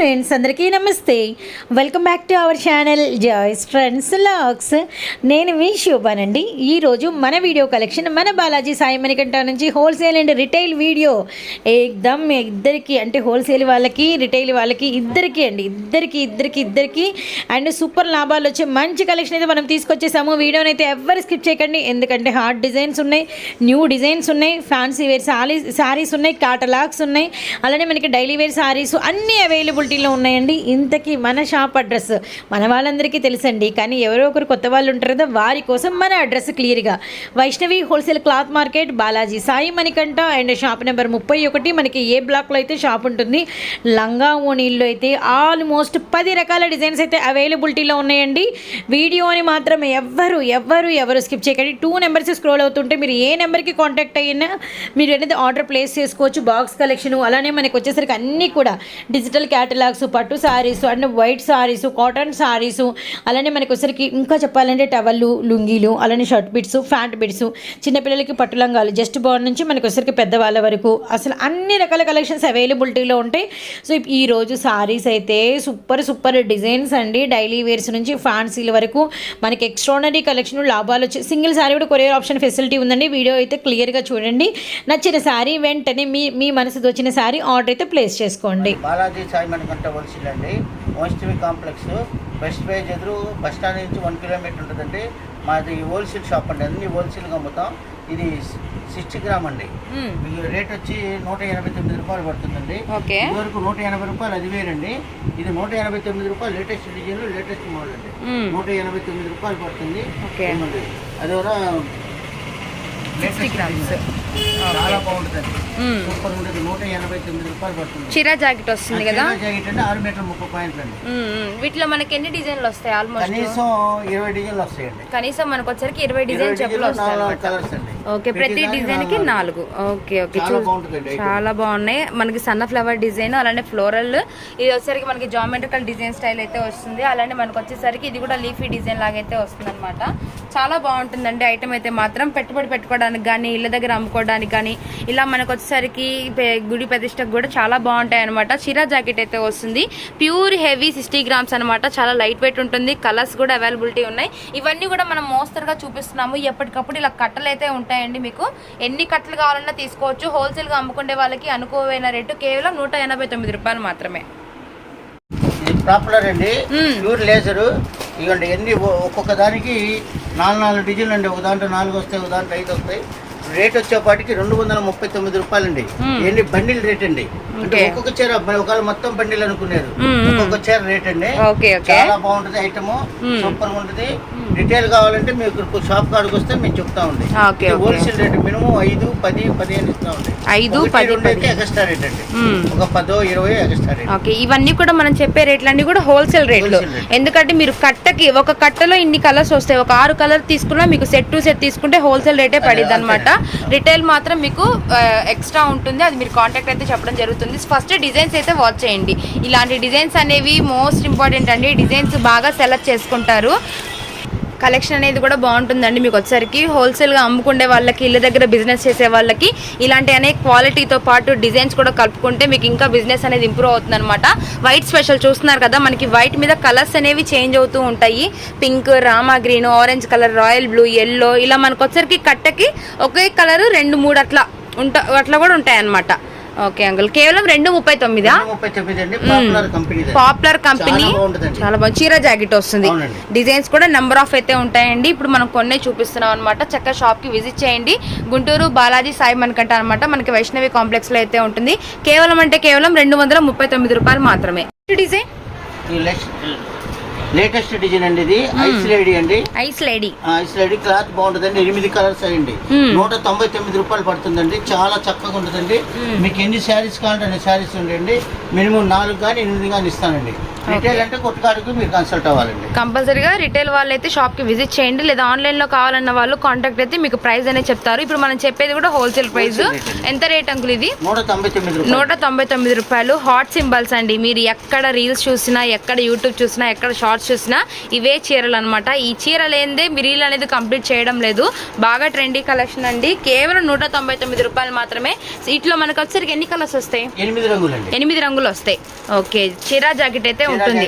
Friends అందరికీ నమస్తే. Welcome back to our channel joys friends lakhs నేను మీ శోభానండి. ఈరోజు మన వీడియో కలెక్షన్ మన బాలాజీ సాయి మణికంఠ నుంచి హోల్సేల్ అండ్ రిటైల్ వీడియో ఏదమ్ ఇద్దరికి అంటే హోల్సేల్ వాళ్ళకి రిటైల్ వాళ్ళకి ఇద్దరికి అండి. ఇద్దరికి ఇద్దరికి ఇద్దరికి. అండ్ సూపర్ లాభాలు వచ్చే మంచి కలెక్షన్ అయితే మనం తీసుకొచ్చేసాము. వీడియోని అయితే ఎవరు స్కిప్ చేయకండి. ఎందుకంటే హార్డ్ డిజైన్స్ ఉన్నాయి న్యూ డిజైన్స్ ఉన్నాయి ఫ్యాన్సీ వేర్ సారీస్ సారీస్ ఉన్నాయి కాటలాగ్స్ ఉన్నాయి. అలానే మనకి డైలీ వేర్ సారీస్ అన్నీ అవైలబిలిటీలో ఉన్నాయండి. ఇంతకీ మన షాప్ అడ్రస్ మన వాళ్ళందరికీ తెలుసండి. కానీ ఎవరో ఒకరు కొత్త వాళ్ళు ఉంటారు కదా వారి కోసం మన అడ్రస్ క్లియర్గా. Vaishnavi wholesale cloth market Balaji Sai Manikanta and shop number ముప్పై ఒకటి. మనకి ఏ బ్లాక్లో అయితే షాప్ ఉంటుంది లంగా ఓణీల్లో అయితే ఆల్మోస్ట్ పది రకాల డిజైన్స్ అయితే అవైలబిలిటీలో ఉన్నాయండి. వీడియోని మాత్రం ఎవ్వరు ఎవ్వరు ఎవరు స్కిప్ చేయకండి. టూ నెంబర్స్ స్క్రోల్ అవుతుంటే మీరు ఏ నెంబర్కి కాంటాక్ట్ అయినా మీరు అనేది ఆర్డర్ ప్లేస్ చేసుకోవచ్చు బాక్స్ కలెక్షన్ అలానే మనకి వచ్చేసరికి అన్నీ కూడా డిజిటల్ క్యాటలాగ్స్ పట్టు sarees and white sarees cotton sarees. అలానే మనకి వచ్చేసరికి ఇంకా చెప్పాలంటే టవల్లు లుంగీలు అలానే షర్ట్ బిట్స్ ఫ్యాంట్ బిట్స్ చిన్నపిల్లలకి పట్టు లంగాలు. జస్ట్ బాగుంది నుంచి మనకి వచ్చేసరికి పెద్దవాళ్ళ వరకు అసలు అన్ని రకాల కలెక్షన్స్ అవైలబిలిటీలో ఉంటాయి. సో ఈరోజు ఈ రోజు సారీస్ అయితే సూపర్ సూపర్ డిజైన్స్ అండి. డైలీ వేర్స్ నుంచి ఫ్యాన్సీల వరకు మనకి ఎక్స్ట్రానరీ కలెక్షన్ లాభాలు వచ్చి సింగిల్ సారీ కూడా కొరియర్ ఆప్షన్ ఫెసిలిటీ ఉందండి. వీడియో అయితే క్లియర్గా చూడండి. నచ్చిన శారీ వెంటనే మీ మీ మనసుకు వచ్చిన సారీ ఆర్డర్ అయితే ప్లేస్ చేసుకోండి. బాలాజీ సాయి మనకంట హోల్సేల్ అండి మోస్టివి కాంప్లెక్స్ బెస్ట్ పేజ్ ఎదురు బస్ స్టాండ్ నుంచి వన్ కిలోమీటర్ ఉంటుందండి. మాది హోల్సేల్ షాప్ అండి. అన్ని హోల్సేల్గా అమ్ముతాం. ఇది సిక్స్టీ గ్రామ్ అండి. రేట్ వచ్చి నూట ఎనభై తొమ్మిది రూపాయలు పడుతుందండి. ఇదివరకు నూట ఎనభై రూపాయలు అది వేరండి. ఇది నూట ఎనభై తొమ్మిది రూపాయలు లేటెస్ట్ డిజైన్ లేటెస్ట్ మోడల్ అండి. నూట ఎనభై తొమ్మిది రూపాయలు పడుతుంది? అది కూడా చాలా బాగుంటుందండి మ్మ్. సూపర్ ఉంటుంది. నూట ఎనభై తొమ్మిది రూపాయలు పడుతుంది. చీరా జాకెట్ వస్తుంది కదా? జాకెట్ అంటే ఆరు మీటర్ ముప్పై పాయింట్లు అండి. మ్మ్, మ్మ్. వీటిలో మనకి ఎన్ని డిజైన్లు వస్తాయి ఆల్మోస్ట్ కనీసం ఇరవై డిజైన్లు వస్తాయండి. కనీసం మనకు వచ్చరికి ఇరవై డిజైన్ చెప్పులు వస్తాయి ఓకే ప్రతి డిజైన్కి నాలుగు. Okay okay. చాలా బాగున్నాయి. మనకి సన్న ఫ్లవర్ డిజైన్ అలానే ఫ్లోరల్. ఇది వచ్చేసరికి మనకి జామెట్రికల్ డిజైన్ స్టైల్ అయితే వస్తుంది. అలానే మనకు వచ్చేసరికి ఇది కూడా లీఫీ డిజైన్ లాగా అయితే వస్తుంది అనమాట చాలా బాగుంటుందండి ఐటమ్ అయితే మాత్రం. పెట్టుబడి పెట్టుకోవడానికి కానీ ఇళ్ళ దగ్గర అమ్ముకోవడానికి కానీ ఇలా మనకు వచ్చేసరికి గుడి ప్రతిష్టకు కూడా చాలా బాగుంటాయి అనమాట చీరా జాకెట్ అయితే వస్తుంది. ప్యూర్ హెవీ సిక్స్టీ గ్రామ్స్ అనమాట చాలా లైట్ వెయిట్ ఉంటుంది. కలర్స్ కూడా అవైలబిలిటీ ఉన్నాయి. ఇవన్నీ కూడా మనం మోస్తరుగా చూపిస్తున్నాము. ఎప్పటికప్పుడు ఇలా కట్టలు అయితే ఉంటాయండి మీకు. ఎన్ని కట్టలు కావాలన్నా తీసుకోవచ్చు. హోల్సేల్గా అమ్ముకునే వాళ్ళకి అనుకోవైన రేటు కేవలం నూట ఎనభై తొమ్మిది రూపాయలు మాత్రమే. పాపులర్ అండి. Pure laser. ఇవ్వండి ఎన్ని ఒక్కొక్క దానికి నాలుగు నాలుగు డిజైన్లు అండి. ఒక దాంట్లో నాలుగు వస్తాయి ఒక దాంట్లో ఐదు వస్తాయి. రేట్ వచ్చేపాటికి రెండు వందల ముప్పై తొమ్మిది రూపాయలండి. మ్మ్. ఎన్ని బండిల్ రేట్ అండి? అంటే. ఒక్కొక్క చీర ఒకవేళ మొత్తం బండిల్ అనుకున్నారు. ఒక్కొక్క చీర రేట్ అండి. చాలా బాగుంటుంది ఐటమ్. సూపర్ ఉంటుంది. రిటైల్ కావాలంటే మీకు షాప్ కాడికి వస్తే మేము చెప్తా ఉంది. హోల్సేల్ రేట్ మినిమం ఐదు పది పదిహేను ఇస్తా ఉంది ఐదు, పది, ఓకే ఇవన్నీ కూడా మనం చెప్పే రేట్లన్నీ కూడా హోల్సేల్ రేట్లు. ఎందుకంటే మీరు కట్టకి ఒక కట్టలో ఇన్ని కలర్స్ వస్తాయి. ఒక ఆరు కలర్ తీసుకున్నా మీకు సెట్ టు సెట్ తీసుకుంటే హోల్సేల్ రేటే పడిద్ది అనమాట రిటైల్ మాత్రం మీకు ఎక్స్ట్రా ఉంటుంది. అది మీరు కాంటాక్ట్ అయితే చెప్పడం జరుగుతుంది. ఫస్ట్ డిజైన్స్ అయితే వాచ్ చేయండి. ఇలాంటి డిజైన్స్ అనేవి మోస్ట్ ఇంపార్టెంట్ అండి. డిజైన్స్ బాగా సెలెక్ట్ చేసుకుంటారు. కలెక్షన్ అనేది కూడా బాగుంటుందండి మీకు వచ్చేసరికి. హోల్సేల్గా అమ్ముకునే వాళ్ళకి ఇళ్ళ దగ్గర బిజినెస్ చేసే వాళ్ళకి ఇలాంటి అనేక క్వాలిటీతో పాటు డిజైన్స్ కూడా కలుపుకుంటే మీకు ఇంకా బిజినెస్ అనేది ఇంప్రూవ్ అవుతుంది అనమాట వైట్ స్పెషల్ చూస్తున్నారు కదా మనకి వైట్ మీద కలర్స్ అనేవి చేంజ్ అవుతూ ఉంటాయి. Pink Rama green orange colour royal blue yellow ఇలా మనకు వచ్చరికి కట్టకి ఒకే కలర్ రెండు మూడు అట్లా ఉంటా అట్లా కూడా ఉంటాయనమాట ఓకే అంకుల్. కేవలం రెండు ముప్పై తొమ్మిదా? పాపులర్ కంపెనీ చాలా బాగుంది. చీర జాకెట్ వస్తుంది. డిజైన్స్ కూడా నెంబర్ ఆఫ్ అయితే ఉంటాయండి. ఇప్పుడు మనం కొన్నే చూపిస్తున్నాం అనమాట చక్కగా షాప్కి విజిట్ చేయండి. గుంటూరు బాలాజీ సాయి మనకంట అనమాట మనకి వైష్ణవి కాంప్లెక్స్లో అయితే ఉంటుంది. కేవలం అంటే కేవలం రెండు వందల ముప్పై తొమ్మిది రూపాయలు మాత్రమే. డిజైన్ లేటెస్ట్ డిజైన్ అండి ఇది. ఐస్ లేడీ అండి. Ice lady. Ice lady cloth బాగుంటుందండి. ఎనిమిది కలర్స్ అయ్యండి. మ్మ్. నూట తొంభై తొమ్మిది రూపాయలు పడుతుందండి. చాలా చక్కగా ఉంటుందండి. మీకు ఎన్ని శారీస్ కావాలంటే అన్ని శారీస్ ఉండండి మినిమం నాలుగు కానీ ఎనిమిది కానీ ఇస్తానండి. రిటైల్ అంటే కొట్టుకాడికి మీరు కన్సల్ట్ అవ్వాలండి. కంపల్సరీగా రిటైల్ వాళ్ళు అయితే షాప్కి విజిట్ చేయండి. లేదా ఆన్లైన్లో కావాలన్న వాళ్ళు కాంటాక్ట్ అయితే మీకు ప్రైస్ అనేది చెప్తారు. ఇప్పుడు మనం చెప్పేది కూడా హోల్సేల్ ప్రైస్. ఎంత రేట్ అంకుల్ ఇది? నూట తొంభై తొమ్మిది రూపాయలు. హాట్ సింబల్స్ అండి. మీరు ఎక్కడ రీల్స్ చూసినా ఎక్కడ యూట్యూబ్ చూసినా ఎక్కడ షార్ట్స్ చూసినా ఇవే చీరలు అనమాట ఈ చీర లేనిదే మీ రీల్ అనేది కంప్లీట్ చేయడం లేదు. బాగా ట్రెండీ కలెక్షన్ అండి. కేవలం నూట తొంభై తొమ్మిది రూపాయలు మాత్రమే. వీటిలో మనకు వచ్చేసరికి ఎన్ని కలర్స్ వస్తాయి? ఎనిమిది రంగులు వస్తాయి. ఓకే. చీరా జాకెట్ అయితే ఉంటుంది.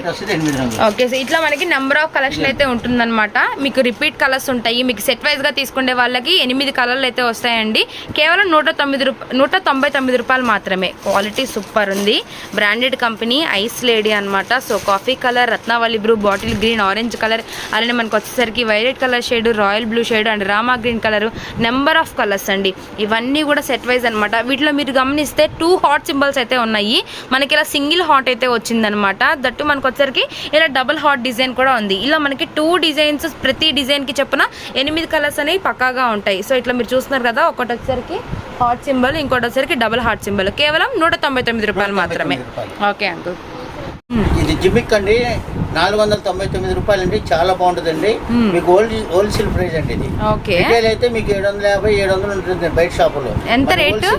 ఓకే సో ఇట్లా మనకి నెంబర్ ఆఫ్ కలెక్షన్ అయితే ఉంటుందన్నమాట. మీకు రిపీట్ కలర్స్ ఉంటాయి. మీకు సెట్ వైజ్గా తీసుకునే వాళ్ళకి ఎనిమిది కలర్లు అయితే వస్తాయండి. కేవలం నూట తొమ్మిది నూట తొంభై తొమ్మిది రూపాయలు మాత్రమే. క్వాలిటీ సూపర్ ఉంది. బ్రాండెడ్ కంపెనీ ఐస్ లేడీ అన్నమాట. So coffee colour Ratnavali blue bottle green orange colour అలానే మనకు వచ్చేసరికి violet colour shade royal blue shade and Rama green colour number of colours అండి. ఇవన్నీ కూడా సెట్ వైజ్ అనమాట వీటిలో మీరు గమనిస్తే టూ హాట్ సింబల్స్ అయితే ఉన్నాయి. మనకి ఇలా సింగిల్ హాట్ అయితే వచ్చిందనమాట దట్టు మనకు వచ్చరికి ఇలా డబుల్ హాట్ డిజైన్ కూడా ఉంది. ఇలా మనకి టూ డిజైన్స్ ప్రతి డిజైన్కి చెప్పున ఎనిమిది కలర్స్ అనేవి పక్కాగా ఉంటాయి. సో ఇట్లా మీరు చూస్తున్నారు కదా ఒకటి వచ్చరికి హాట్ సింబల్ ఇంకోటి వచ్చరికి డబుల్ హాట్ సింబల్ కేవలం నూట తొంభై తొమ్మిది రూపాయలు మాత్రమే. Okay uncle. ఇది జిమిక్ అండి. నాలుగు వందల తొంభై తొమ్మిది రూపాయలు అండి చాలా బాగుంటుందండి. మీకు హోల్ హోల్సేల్ ప్రైస్ అండి ఇది. ఓకే. రిటైల్ అయితే మీకు ఏడు వందల యాభై ఏడు వందలు ఉంటుంది బయట షాపులో. ఎంత రేటు?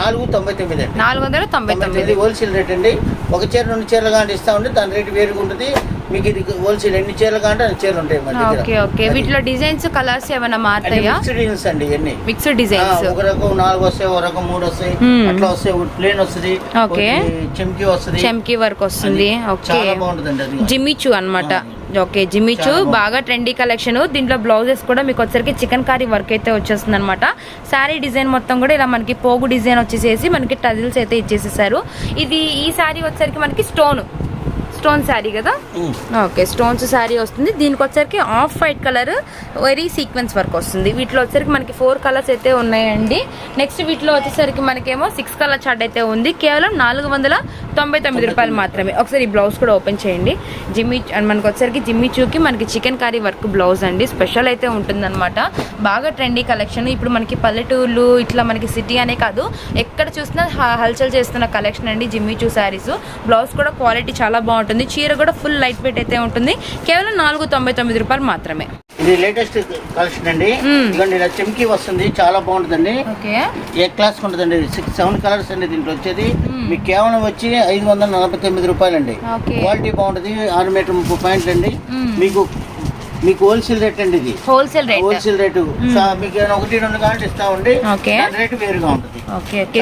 నాలుగు తొంభై తొమ్మిది అండి. నాలుగు వందల తొంభై తొమ్మిది. హోల్సేల్ రేట్ అండి. ఒక చీర రెండు చీరలు కానీ ఇస్తా ఉంటే దాని రేటు వేరుగా ఉంటుంది. మీకు ఇది హోల్సేల్ ఎన్ని చీరలు కాంటే అన్ని చీరలు ఉంటాయి మన దగ్గర. Okay okay. వీటిలో డిజైన్స్ కలర్స్ ఏమైనా మారుతాయా? మిక్స్డ్ డిజైన్స్ అండి ఇవన్నీ. మిక్స్డ్ డిజైన్స్ ఒక రకం నాలుగు వస్తాయి ఒక రకం మూడు వస్తాయి మ్మ్. అట్లా వస్తాయి ప్లేన్ వస్తుంది ఓకే. చెంకి వస్తుంది. చెమ్కి వర్క్ వస్తుంది. ఓకే జిమ్మిచు అన్నమాట. Okay Jimmy Choo. బాగా ట్రెండీ కలెక్షన్ దీంట్లో బ్లౌజెస్ కూడా మీకు వచ్చరికి చికెన్ కారీ వర్క్ అయితే వచ్చేస్తుంది అనమాట శారీ డిజైన్ మొత్తం కూడా ఇలా మనకి పోగు డిజైన్ వచ్చేసేసి మనకి టజిల్స్ అయితే ఇచ్చేసేసారు. ఇది ఈ శారీ వచ్చరికి మనకి స్టోన్ స్టోన్ శారీ కదా. ఓకే స్టోన్స్ శారీ వస్తుంది. దీనికి వచ్చరికి off white colour very sequence work వస్తుంది. వీటిలో వచ్చరికి మనకి ఫోర్ కలర్స్ అయితే ఉన్నాయండి. నెక్స్ట్ వీటిలో వచ్చేసరికి మనకేమో సిక్స్ కలర్ చార్ట్ అయితే ఉంది. కేవలం నాలుగు వందల తొంభై తొమ్మిది రూపాయలు మాత్రమే. ఒకసారి ఈ బ్లౌజ్ కూడా ఓపెన్ చేయండి. జిమ్మి మనకి వచ్చరికి జిమ్మి చూకి మనకి చికెన్ కర్రీ వర్క్ బ్లౌజ్ అండి. స్పెషల్ అయితే ఉంటుందన్నమాట. బాగా ట్రెండీ కలెక్షన్ ఇప్పుడు మనకి పల్లెటూర్లు ఇట్లా మనకి సిటీ అనే కాదు. ఎక్కడ చూసినా హల్చల్ చేస్తున్న కలెక్షన్ అండి జిమ్మి చూ శారీస్ బ్లౌజ్ కూడా క్వాలిటీ చాలా బాగుంటుంది. చీర కూడా ఫుల్ లైట్ వెయిట్ అయితే ఉంటుంది. కేవలం నాలుగు తొంభై తొమ్మిది రూపాయలు మాత్రమే. ఇది లేటెస్ట్ కలెక్షన్ అండి. ఇదిగోండి ఇలా చెంకి వస్తుంది. చాలా బాగుంటుందండి. ఓకే. ఏ క్లాస్ ఉంటుందండి సిక్స్ సెవెన్ కలర్స్ అండి దీంట్లో వచ్చేది. మీకు కేవలం వచ్చి ఐదు వందల నలభై తొమ్మిది రూపాయలండి. ఓకే. క్వాలిటీ బాగుంటుంది. ఆరు మీటర్ ముప్పై పాయింట్లు అండి. మీకు మీకు హోల్సేల్ రేట్ అండి ఇది. హోల్సేల్ రేట్ హోల్సేల్ రేటు మీకు ఏమైనా ఒకటి రెండు కావాలి ఇస్తామండి. రేటు వేరుగా ఉంటుంది. Okay okay.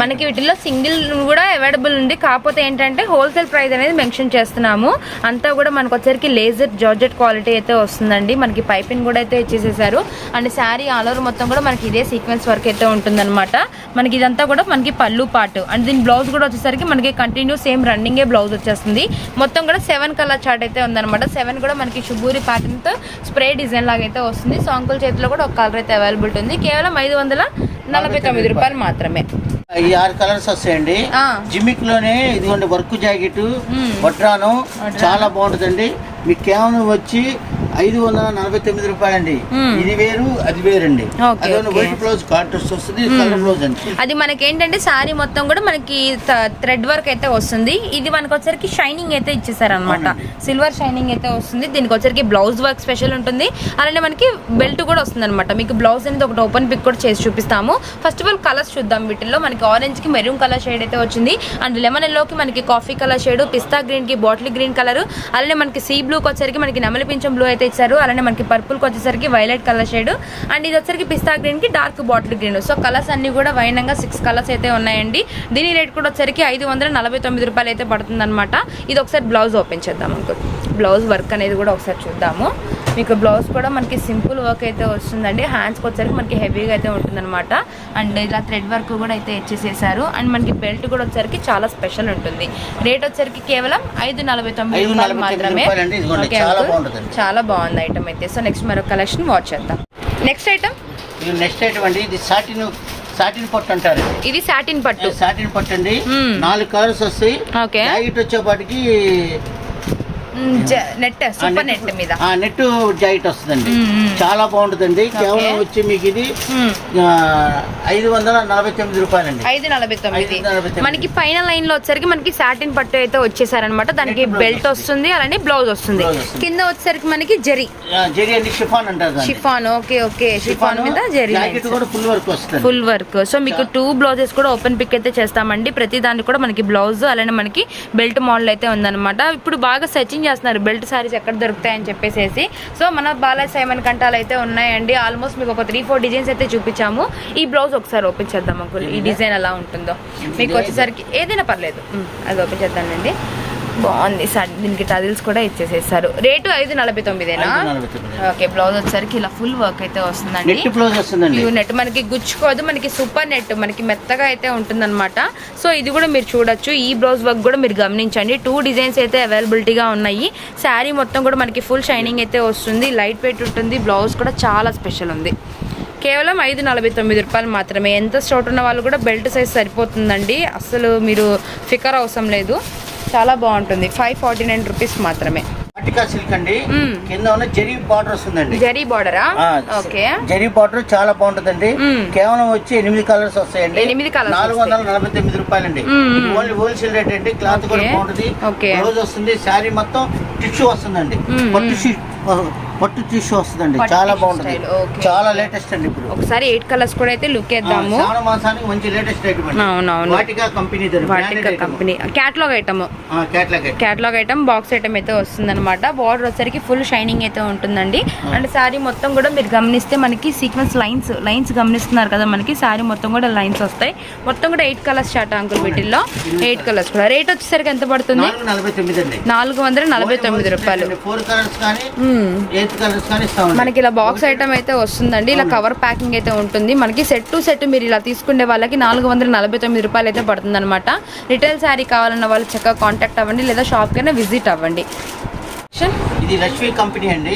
మనకి వీటిలో సింగిల్ కూడా అవైలబుల్ ఉంది. కాకపోతే ఏంటంటే హోల్సేల్ ప్రైస్ అనేది మెన్షన్ చేస్తున్నాము. అంతా కూడా మనకు వచ్చరికి లేజర్ జార్జెట్ క్వాలిటీ అయితే వస్తుందండి. మనకి పైపింగ్ కూడా అయితే ఇచ్చేసేసారు. అండ్ శారీ ఆల్ ఓవర్ మొత్తం కూడా మనకి ఇదే సీక్వెన్స్ వర్క్ అయితే ఉంటుందన్నమాట. మనకి ఇదంతా కూడా మనకి పళ్ళు పాటు. అండ్ దీని బ్లౌజ్ కూడా వచ్చేసరికి మనకి కంటిన్యూ సేమ్ రన్నింగే బ్లౌజ్ వచ్చేస్తుంది. మొత్తం కూడా సెవెన్ కలర్ చార్ట్ అయితే ఉందన్నమాట. సెవెన్ కూడా మనకి షుబూరి ప్యాటర్న్తో స్ప్రే డిజైన్ లాగా అయితే వస్తుంది. సో అంకుల్ చేతిలో కూడా ఒక కలర్ అయితే అవైలబిలిటీ ఉంది. కేవలం ఐదు వందల నలభై తొమ్మిది రూపాయలు మాత్రమే ఈ ఆరు కలర్స్ వస్తాయండి. జిమిక్లోనే ఇదిగోండి వర్క్ జాకెట్ వడ్రాను. చాలా బాగుంటుందండి మీకు కేవలం వచ్చి ఐదు వందల నలభై తొమ్మిది రూపాయలండి. మ్మ్. ఇది వేరు అది వేరండి. అదే. వైట్ బ్లౌజ్ కాంట్రాస్ట్ వస్తుంది కలర్ బ్లౌజ్ అండి. అది మనకి ఏంటంటే శారీ మొత్తం కూడా మనకి థ్రెడ్ వర్క్ అయితే వస్తుంది. ఇది మనకి వచ్చరికి షైనింగ్ అయితే ఇచ్చేసారనమాట. సిల్వర్ షైనింగ్ అయితే వస్తుంది. దీనికి వచ్చరికి బ్లౌజ్ వర్క్ స్పెషల్ ఉంటుంది. అలానే మనకి బెల్ట్ కూడా వస్తుంది అనమాట మీకు బ్లౌజ్ అనేది ఒకటి ఓపెన్ పిక్ కూడా చేసి చూపిస్తాము. ఫస్ట్ ఆఫ్ ఆల్ కలర్స్ చూద్దాం వీటిల్లో. మనకి ఆరెంజ్కి మెరూన్ కలర్ షేడ్ అయితే వచ్చింది. అండ్ లెమన్ ఎల్లోకి మనకి కాఫీ కలర్ షేడ్ పిస్తా గ్రీన్కి బాటిల్ గ్రీన్ కలర్ అలానే మనకి సీ బ్లూకి వచ్చరికి మనకి నెమలి పింఛం బ్లూ అయితే ఇచ్చారు. అలానే మనకి పర్పుల్కి వచ్చేసరికి వైలెట్ కలర్ షేడ్ అండ్ ఇది వచ్చరికి పిస్తా గ్రీన్కి dark bottle green so colours అన్ని కూడా వైనంగా సిక్స్ కలర్స్ అయితే ఉన్నాయండి. దీని రేట్ కూడా వచ్చరికి ఐదు వందల నలభై తొమ్మిది రూపాయలు అయితే పడుతుంది అనమాట ఇది ఒకసారి బ్లౌజ్ ఓపెన్ చేద్దాం అనుకో బ్లౌజ్ వర్క్ అనేది కూడా ఒకసారి చూద్దాము. మీకు బ్లౌజ్ కూడా మనకి సింపుల్ వర్క్ అయితే వస్తుందండి. హ్యాండ్స్కి వచ్చరికి మనకి హెవీగా అయితే ఉంటుందన్నమాట. అండ్ ఇలా థ్రెడ్ వర్క్ కూడా అయితే ఇచ్చేసేసారు. అండ్ మనకి బెల్ట్ కూడా వచ్చరికి చాలా స్పెషల్ ఉంటుంది. రేట్ వచ్చరికి కేవలం ఐదు నలభై తొమ్మిది రూపాయలు మాత్రమే. ఇదిగోండి, చాలా బాగుంది ఐటమ్ అయితే. సో నెక్స్ట్ మరొక కలెక్షన్ వాచ్ చేద్దాం. నెక్స్ట్ ఐటమ్ ఇది నెక్స్ట్ ఐటమ్ అండి. ఇది సాటిన్ సాటిన్ పట్టు అంటారు. ఇది సాటిన్ పట్టు. సాటిన్ పట్టు అండి. మ్మ్. నాలుగు కలర్స్ వస్తాయి. ఓకే వచ్చేపాటికి నెట్ సూపర్ నెట్ మీద. నెట్ జాయిట్ వస్తుందండి. చాలా బాగుంటుందండి. కేవలం. వచ్చి మీకు ఇది ఐదు వందల నలభై తొమ్మిది రూపాయలండి. ఐదు నలభై తొమ్మిది. మనకి పైన లైన్లో వచ్చేసరికి మనకి సాటిన్ పట్టు అయితే వచ్చేసారనమాట దానికి బెల్ట్ వస్తుంది. అలానే బ్లౌజ్ వస్తుంది. కింద వచ్చేసరికి మనకి జరీ. జెరీ అండి షిఫాన్ అంటారు. Chiffon okay okay. షిఫాన్ మీద జరీ ఫుల్ వర్క్ వస్తుంది. ఫుల్ వర్క్ సో మీకు టూ బ్లౌజెస్ కూడా ఓపెన్ పిక్ అయితే చేస్తామండి. ప్రతి దానికి కూడా మనకి బ్లౌజ్ అలానే మనకి బెల్ట్ మోడల్ అయితే ఉందన్నమాట. ఇప్పుడు బాగా సెర్చింగ్ చేస్తున్నారు. బెల్ట్ సారీస్ ఎక్కడ దొరుకుతాయని చెప్పేసి సో మన బాలా సైమన్ కంటాలు అయితే ఉన్నాయండి. ఆల్మోస్ట్ మీకు ఒక త్రీ ఫోర్ డిజైన్స్ అయితే చూపించాము. ఈ బ్లౌజ్ ఒకసారి ఓపెన్ చేద్దాం అంకుల్. ఈ డిజైన్ ఎలా ఉంటుందో. మీకు వచ్చేసరికి ఏదైనా పర్లేదు. అది ఓపెన్ చేద్దామండి బాగుంది. సార్ దీనికి టజిల్స్ కూడా ఇచ్చేసేస్తారు రేటు ఐదు నలభై తొమ్మిదేనా. ఓకే బ్లౌజ్ వచ్చేసరికి ఇలా ఫుల్ వర్క్ అయితే వస్తుందండి. నెట్ బ్లౌజ్ వస్తుందండి. నెట్ మనకి గుచ్చుకోదు మనకి సూపర్ నెట్ మనకి మెత్తగా అయితే ఉంటుందన్నమాట. సో ఇది కూడా మీరు చూడొచ్చు. ఈ బ్లౌజ్ వర్క్ కూడా మీరు గమనించండి. టూ డిజైన్స్ అయితే అవైలబిలిటీగా ఉన్నాయి. శారీ మొత్తం కూడా మనకి ఫుల్ షైనింగ్ అయితే వస్తుంది. లైట్ వెయిట్ ఉంటుంది. బ్లౌజ్ కూడా చాలా స్పెషల్ ఉంది. కేవలం ఐదు నలభై తొమ్మిది రూపాయలు మాత్రమే. ఎంత స్టోట్ ఉన్న వాళ్ళు కూడా బెల్ట్ సైజ్ సరిపోతుందండి. అసలు మీరు ఫికర్ అవసరం లేదు. చాలా బాగుంటుంది. ఫైవ్ ఫార్టీ నైన్ రూపీస్ మాత్రమే. పట్టికా సిల్క్ అండి. కింద ఉన్న జెరీ బార్డర్ వస్తుందండి. జరీ బార్డరా? ఓకే. జెరీ బార్డర్ చాలా బాగుంటుందండి. కేవలం వచ్చి ఎనిమిది కలర్స్ వస్తాయండి. ఎనిమిది colours నాలుగు వందల నలభై తొమ్మిది రూపాయలండి. ఓన్లీ హోల్సేల్ రేట్ అండి. క్లాత్ కూడా. బాగుంటుంది. బ్లౌజ్ వస్తుంది. శారీ మొత్తం టిష్యూ వస్తుందండి. పట్టు పట్టు టిష్యూ వస్తుందండి. చాలా బాగుంటుంది. చాలా లేటెస్ట్ అండి ఇప్పుడు. ఒకసారి ఎయిట్ కలర్స్ కూడా అయితే లుక్ వేద్దాము. శ్రావణ మాసానికి మంచి లేటెస్ట్ ఐటమ్ అవునవును. Vatika company Vatika company catalogue item catalogue item box item అయితే వస్తుందన్నమాట. బార్డర్ వచ్చరికి ఫుల్ షైనింగ్ అయితే ఉంటుందండి. అండ్ శారీ మొత్తం కూడా మీరు గమనిస్తే మనకి సీక్వెన్స్ లైన్స్ లైన్స్ గమనిస్తున్నారు కదా మనకి. శారీ మొత్తం కూడా లైన్స్ వస్తాయి. మొత్తం కూడా ఎయిట్ కలర్స్ షార్ట్ అంకుల్ వీటిల్లో. ఎయిట్ కలర్స్ కూడా. రేట్ వచ్చేసరికి ఎంత పడుతుంది? నాలుగు వందల నలభై తొమ్మిది రూపాయలు. మనకి ఇలా బాక్స్ ఐటమ్ అయితే వస్తుందండి. ఇలా కవర్ ప్యాకింగ్ అయితే ఉంటుంది. మనకి సెట్ టు సెట్ మీరు ఇలా తీసుకునే వాళ్ళకి నాలుగు వందల నలభై తొమ్మిది రూపాయలు అయితే పడుతుంది అనమాట రిటైల్ శారీ కావాలన్న వాళ్ళు చక్కగా కాంటాక్ట్ అవ్వండి లేదా షాప్కైనా విజిట్ అవ్వండి. ఇది లక్ష్మీ కంపెనీ అండి.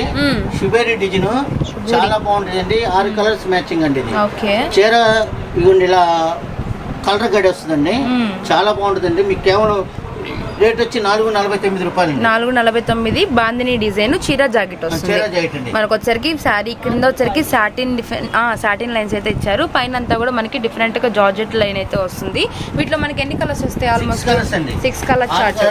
షుబేరి డిజైన్ చాలా బాగుంటుంది అండి ఆరు కలర్స్ మ్యాచింగ్ అండి ఇది. చీర ఇదిగోండి ఇలా కలర్ గడి వస్తుందండి. మ్మ్. చాలా బాగుంటుందండి. మీకు కేవలం రేట్ వచ్చి నాలుగు నలభై తొమ్మిది రూపాయలు నాలుగు నలభై తొమ్మిది బాందిని డిజైన్ చీర జాకెట్ వస్తుంది. మనకు వచ్చరికి శారీ కింద వచ్చరికి సాటిన్ డిఫరెంట్ సాటిన్ లైన్స్ అయితే ఇచ్చారు. పైన అంతా కూడా మనకి డిఫరెంట్గా జార్జెట్ లైన్ అయితే వస్తుంది. వీటిలో మనకి ఎన్ని కలర్స్ వస్తాయి almost six colour chart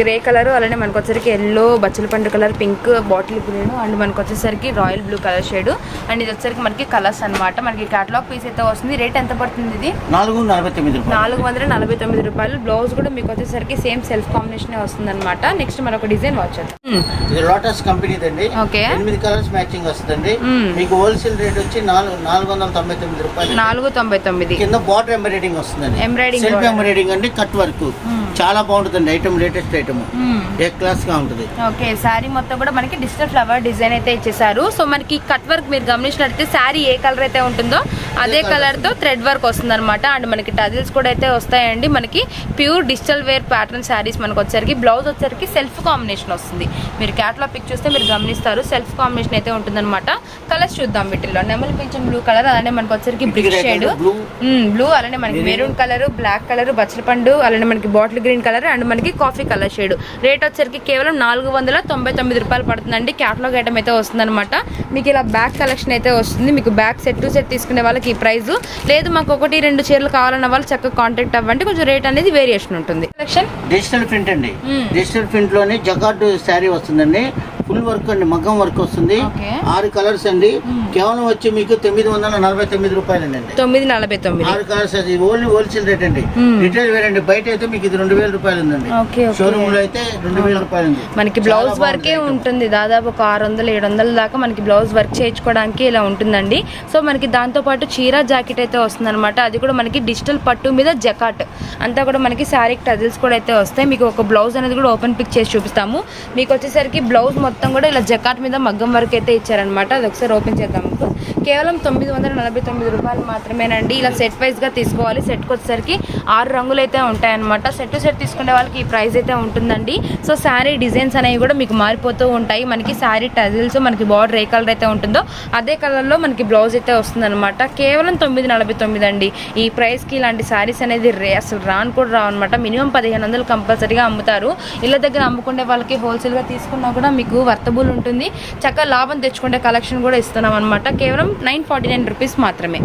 grey colour అలానే మనకు వచ్చరికి ఎల్లో బచ్చల పండు colour pink bottle green and మనకు వచ్చేసరికి royal blue colour shade and ఇది వచ్చరికి మనకి కలర్స్ అన్నమాట. మనకి కేటలాగ్ పీస్ అయితే వస్తుంది. రేట్ ఎంత పడుతుంది ఇది? నాలుగు నలభై తొమ్మిది రూపాయలు. నాలుగు వందల నలభై తొమ్మిది రూపాయలు. బ్లౌజ్ కూడా మీకు వచ్చేసరికి సేమ్ సెల్ఫ్ కాంబినేషన్ వస్తుంది అనమాట నెక్స్ట్ మరొక డిజైన్ వాచ్ ఇది లోటస్ కంపెనీదండి Okay. ఎనిమిది కలర్స్ మ్యాచింగ్ వస్తుందండి. మ్మ్. మీకు హోల్సేల్ రేట్ వచ్చి నాలుగు నాలుగు వందల తొంభై తొమ్మిది రూపాయలు. నాలుగు తొంభై తొమ్మిది. కింద బార్డర్ ఎంబ్రాయిడింగ్ వస్తుందండి. Embroidering self. ఎంబ్రాయిడింగ్ అండి కట్ వర్క్ చాలా బాగుంటుందండి ఐటమ్ లేటెస్ట్ ఐటమ్ ఏ క్లాస్గా ఉంటుంది. ఓకే శారీ మొత్తం కూడా మనకి డిజిటల్ ఫ్లవర్ డిజైన్ అయితే ఇచ్చేసారు సో మనకి కట్ వర్క్ మీరు గమనించినట్లయితే శారీ ఏ కలర్ అయితే ఉంటుందో అదే కలర్తో థ్రెడ్ వర్క్ వస్తుంది అనమాట అండ్ మనకి టజిల్స్ కూడా అయితే వస్తాయండి. మనకి pure digital wear pattern sarees మనకు వచ్చరికి బ్లౌజ్ వచ్చరికి సెల్ఫ్ కాంబినేషన్ వస్తుంది. మీరు క్యాట్లాగ్ పిక్ చూస్తే మీరు గమనిస్తారు. సెల్ఫ్ కాంబినేషన్ అయితే ఉంటుందన్నమాట. కలర్స్ చూద్దాం వీటిల్లో. నెమలి పింఛన్ బ్లూ కలర్ అలానే మనకు వచ్చరికి బ్రిక్ షేడ్. బ్లూ అలానే మనకి. మెరూన్ కలర్ బ్లాక్ కలర్ బచ్చల పండు అలానే మనకి బాటిల్ గ్రీన్ కలర్ అండ్ మనకి కాఫీ కలర్ షేడ్ రేట్ వచ్చరికి కేవలం నాలుగు వందల తొంభై తొమ్మిది రూపాయలు పడుతుందండి. క్యాటలాగ్ ఐటమ్ అయితే వస్తుందన్నమాట. మీకు ఇలా బ్యాగ్ కలెక్షన్ అయితే వస్తుంది. మీకు బ్యాగ్ సెట్ టు సెట్ తీసుకునే వాళ్ళకి ఈ ప్రైస్. లేదు మాకు ఒకటి రెండు చీరలు కావాలన్న వాళ్ళు చక్కగా కాంటాక్ట్ అవ్వండి. కొంచెం రేట్ అనేది వేరియేషన్ ఉంటుంది. డిజిటల్ ప్రింట్ అండి. డిజిటల్ ప్రింట్లోని జగార్డు శారీ వస్తుందండి. ఫుల్ వర్క్ అండి మగ్గం వర్క్ వస్తుంది. ఆరు కలర్స్ అండి. కేవలం వచ్చి మీకు తొమ్మిది వందల నలభై తొమ్మిది రూపాయలు అండి తొమ్మిది నలభై తొమ్మిది. ఆరు కలర్స్ అది ఓన్లీ హోల్సేల్ రేట్ అండి. రిటైల్ వేర్ అండి. బయట అయితే మీకు ఇది రెండు వేల రూపాయలు ఉందండి షోరూమ్లో అయితే రెండు వేల రూపాయలు ఉంది మనకి బ్లౌజ్ వర్కే. ఉంటుంది. దాదాపు ఒక ఆరు వందలు ఏడు వందల దాకా మనకి బ్లౌజ్ వర్క్ చేయించుకోవడానికి ఇలా ఉంటుందండి. సో మనకి దాంతోపాటు చీర జాకెట్ అయితే వస్తుందన్నమాట. అది కూడా మనకి డిజిటల్ పట్టు మీద జకాట్. అంతా కూడా మనకి శారీ టజిల్స్ కూడా అయితే వస్తాయి. మీకు ఒక బ్లౌజ్ అనేది కూడా ఓపెన్ పిక్ చేసి చూపిస్తాము. మీకు వచ్చేసరికి బ్లౌజ్ మొత్తం మొత్తం కూడా ఇలా జకాట్ మీద మగ్గం వరకు అయితే ఇచ్చారనమాట అది ఒకసారి ఓపెన్ చేద్దాం కేవలం తొమ్మిది వందల నలభై తొమ్మిది రూపాయలు మాత్రమేనండి. ఇలా సెట్ వైజ్గా తీసుకోవాలి. సెట్కి వచ్చేసరికి ఆరు రంగులు అయితే ఉంటాయన్నమాట. సెట్ టు సెట్ తీసుకునే వాళ్ళకి ఈ ప్రైస్ అయితే ఉంటుందండి. సో శారీ డిజైన్స్ అనేవి కూడా మీకు మారిపోతూ ఉంటాయి. మనకి శారీ టజిల్స్ మనకి బార్డర్ ఏ కలర్ అయితే ఉంటుందో అదే కలర్లో మనకి బ్లౌజ్ అయితే వస్తుందన్నమాట. కేవలం తొమ్మిది నలభై తొమ్మిది అండి. ఈ ప్రైస్కి ఇలాంటి శారీస్ అనేది రే అసలు రాను కూడా రావు అనమాట మినిమం పదిహేను వందలు కంపల్సరీగా అమ్ముతారు. ఇళ్ళ దగ్గర అమ్ముకునే వాళ్ళకి హోల్సేల్గా తీసుకున్నా కూడా మీకు వర్తబుల్ ఉంటుంది. చక్కగా లాభం తెచ్చుకుంటే కలెక్షన్ కూడా ఇస్తున్నాం అనమాట కేవలం నైన్ ఫార్టీ నైన్ రూపీస్ మాత్రమే.